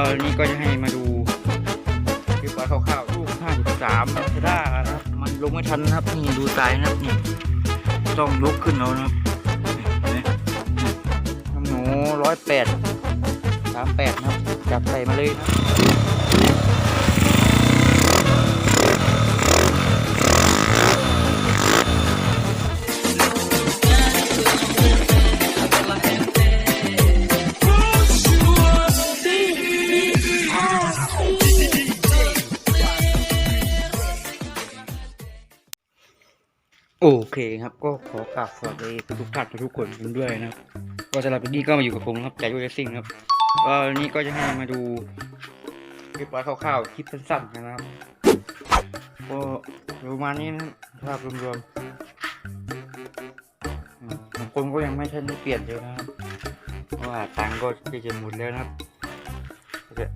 อนี่ก็จะให้มาดูคลิปไว้คร่าวๆลูกห้าซาด้านะครับ มันลงไม่ทันนะครับ นี่ดูสายนะครับนี่ต้องลุกขึ้นแล้วนะครับเห็นไหมน้ำหนูร้อยแปดสามแปดนะครับ จับใส่มาเลยนะ โอเคครับก็ขอกราบสวัสดีทุกท่านทุกคนกันด้วยนะครับก็สำหรับวันนี้ก็มาอยู่กับผมครับใจด้วยเลสซิ่งครับก็วันนี้ก็จะให้มาดูคลิปไว้คร่าวๆคลิปสั้นๆนะครับก็ประมาณนี้นะครับภาพรวมๆบางคนก็ยังไม่ทันได้เปลี่ยนเลยนะครับเพราะว่าตังก็จะหมดแล้วนะครับจะ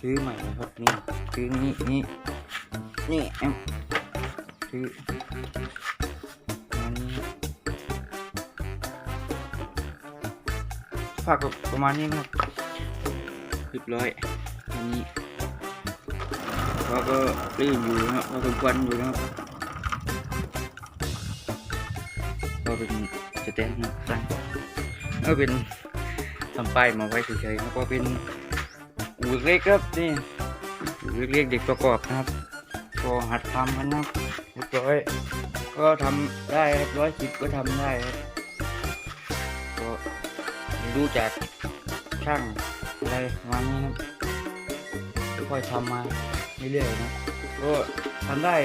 ซื้อใหม่นะครับนี่ซื้อนี่นี่นี่แอม ซื้อฝากประมาณนี้นะครับเรียบร้อยอันนี้แล้วก็ลื่นอยู่นะครับก็เป็นควันอยู่นะครับก็เป็นสเตนนะครับตั้งก็เป็นทำป้ายมาไว้เฉยๆแล้วก็เป็นอู่เล็กครับนี่อู่เล็กๆเด็กประกอบนะครับก็หัดทำกันนะครับ ร้อยก็ทำได้ครับร้อยสิบก็ทำได้ครับก็ดูจากช่างอะไรมานี้ครับค่อยทำมาเรื่อยๆนะก็ทำได้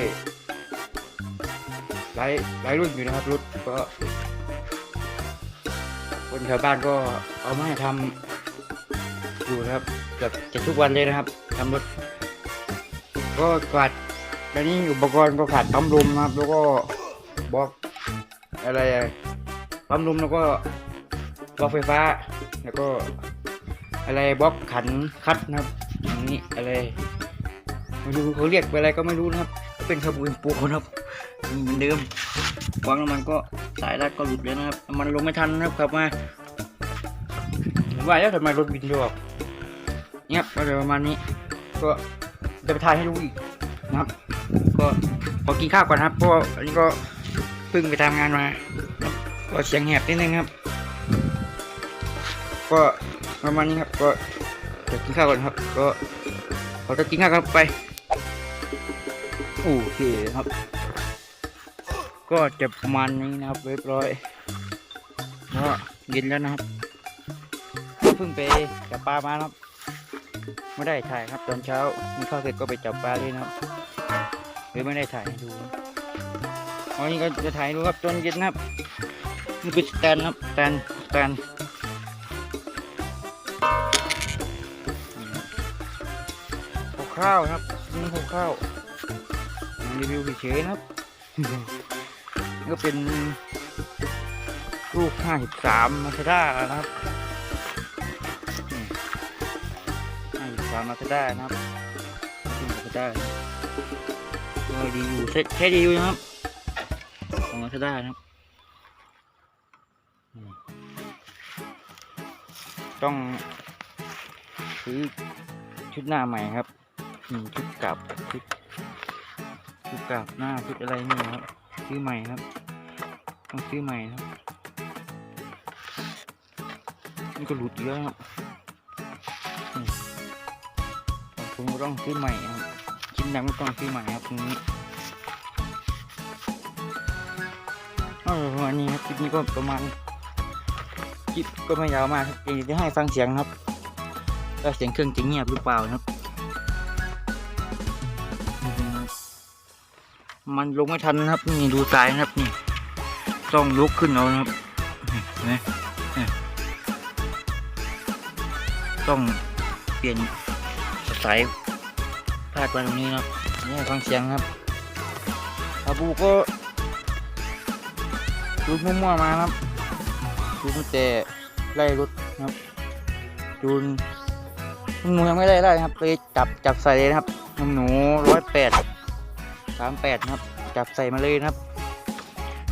หลายหลายรุ่นอยู่นะครับรถก็คนแถวบ้านก็เอามาให้ทำอยู่นะครับเกือบจะทุกวันเลยนะครับทำรถก็ขาด ตอนนี้อุปกรณ์ก็ขาดปั๊มลมนะครับ แล้วก็บล็อกอะไรอะปั๊มลมแล้วก็บล็อกไฟฟ้า แล้วก็อะไรบล็อกขันคัดนะครับอย่างนี้อะไรไม่รู้เขาเรียกอะไรก็ไม่รู้นะครับ เป็นขบุนปูนะครับเหมือนเดิมวางน้ำมันก็สายรัดก็หลุดเลยนะครับมันลงไม่ทันนะครับขับมาว่าแล้วทำไมรถบินยอะเงียก็เลยประมาณนี้ ก็จะไปทายให้ดูอีกนะครับ ก็ขอกินข้าวก่อนครับเพราะว่าอันนี้ก็เพิ่งไปทำงานมาก็เสียงแหบนิดนึงครับ ก็ประมาณนี้ครับก็จะกินข้าวก่อนครับ ก็ขอจะกินข้าวครับไปโอเคครับ ก็จะประมาณนี้นะครับเรียบร้อยก็เย็นแล้วนะครับเพิ่งไปจับปลามาครับ ไม่ได้ถ่ายครับตอนเช้ามีข้าวเสร็จก็ไปจับปลาเลยนะครับ เลยไม่ได้ถ่ายให้ดูวันนี้ก็จะถ่ายดูครับตอนเย็นนะครับนี่คือสแตนครับสแตนสแตนคร่าวนะครับนี่คร่าวรีวิวเฉยๆนะครับ ก็เป็นลูก53มาซาด้านะครับห้าสิบสามมาสด้านะครับขึ้นมาสด้า ดีอยู่แค่ดีอยู่นะครับของมาสด้านะครับ ต้องซื้อชุดหน้าใหม่ครับชุดกลับชุดชุดกลับหน้าชุดอะไรนี่ครับซื้อใหม่ครับต้องซื้อใหม่ครับนี่ก็หลุดเยอะครับผมต้องซื้อใหม่ครับ ชิ้นดำก็ต้องซื้อใหม่ครับตรงนี้ก็ประมาณนี้ครับคลิปนี้ก็ประมาณคลิปก็ไม่ยาวมากครับเองจะให้ฟังเสียงครับว่าเสียงเครื่องจะเงียบหรือเปล่านะครับ มันลงไม่ทันครับ นี่ดูสายครับนี่ต้องยกขึ้นเอานะครับนี่นไหมนี่ต้องเปลี่ยนสาย พลาดไว้ตรงนี้นะครับนี่ฟังเสียงครับอาบูก็จูนมั่วๆมาครับจูนแต่ไล่รถนะครับจูนหนูยังไม่ได้ไล่ครับไปจับจับใส่เลยนะครับหนูร้อยแปดสามแปดครับ จับใส่มาเลยนะครับ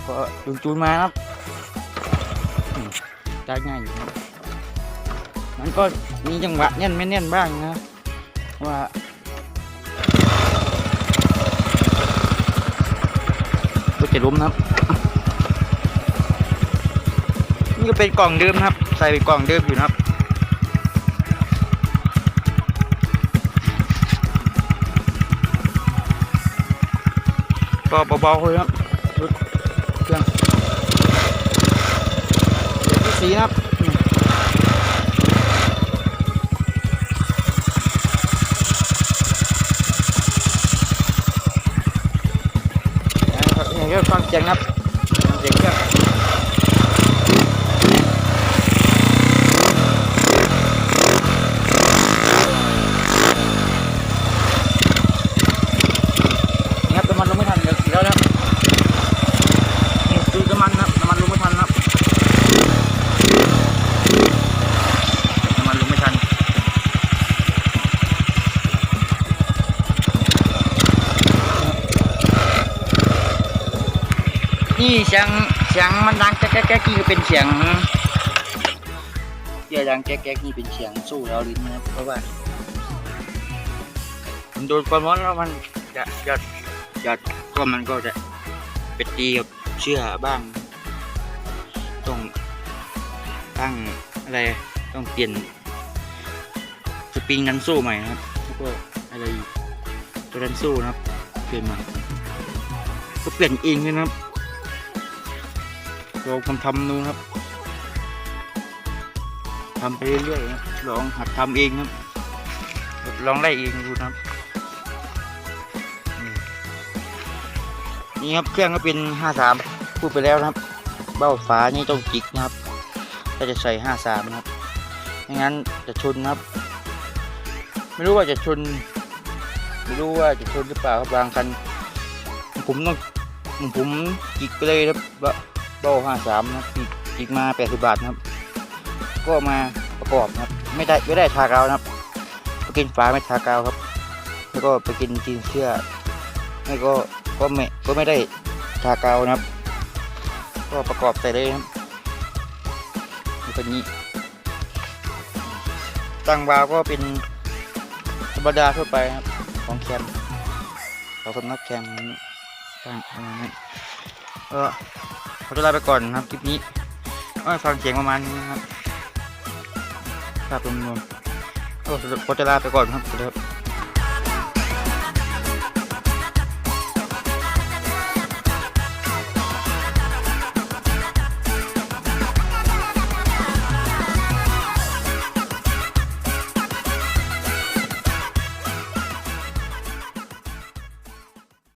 ก็จูนจูนมาครับอืมได้ง่ายอยู่ครับมันก็มีจังหวะแน่นไม่แน่นบ้างนะว่า ก็จะล้มนะครับ นี่ก็เป็นกล่องเดิมนะครับ ใส่เป็นกล่องเดิมอยู่นะครับก็เบาๆเลยครับเครื่องสีนะครับ รับนี่ก็ฟังเสียงนะครับเสียงเครื่องนี่ครับน้ำมันลงไม่ทันเดี๋ยวสีแล้วนะครับนี่ดูน้ำมันนะครับน้ำมันลงไม่ทันนะครับน้ำมันลงไม่ทัน นี่เสียงเสียงมันดังแก๊กแก๊กแก๊กนี่เป็นเสียงเสียงดังแก๊กแก๊กนี่เป็นเสียงสู้เราลิ้นนะครับเพราะว่ามันโดนความร้อนแล้วมันจะจะจะก็มันก็จะไปตีกับเชื่อบ้างต้องตั้งอะไรต้องเปลี่ยนสปริงดันสู้ใหม่นะครับแล้วก็อะไรกตัวดันสู้นะครับ เปลี่ยนใหม่ก็เปลี่ยนเองเลยนะครับ ลองทำทำดูนครับทำไปเรื่อยๆลองหัดทำเองครับ ลองได้เองดูครับ นี่ครับเครื่องก็เป็นห้าสามพูดไปแล้วนะครับ เบ้าฝานี่ต้องจิกนะครับถ้าจะใส่ห้าสามนะครับไม่งั้นจะชนครับ ไม่รู้ว่าจะชน ไม่รู้ว่าจะชนหรือเปล่าครับบางคัน ผมต้องผมจิกไปเลยครับว่า โบ้ห้าสามนะอีกอีกมาแปดสิบบาทนะครับ ก็มาประกอบนะครับ ไม่ได้ไม่ได้ทากาวนะครับไปกินฝาไม่ทากาวครับ แล้วก็ไปกินจีนเชื่อไม่ก็ก็ไม่ก็ไม่ได้ทากาวนะครับ ก็ประกอบใส่เลยครับเป็นนี้ตั้งวาวก็เป็นธรรมดาทั่วไปครับของแคมเราสำนักแคมตั้งประมาณนี้เออ ขอตัวลาไปก่อนนะครับคลิปนี้ฟังเสียงประมาณนี้นะครับภาพรวมๆก็ขอตัวลาไปก่อนครับสวัสดีครับ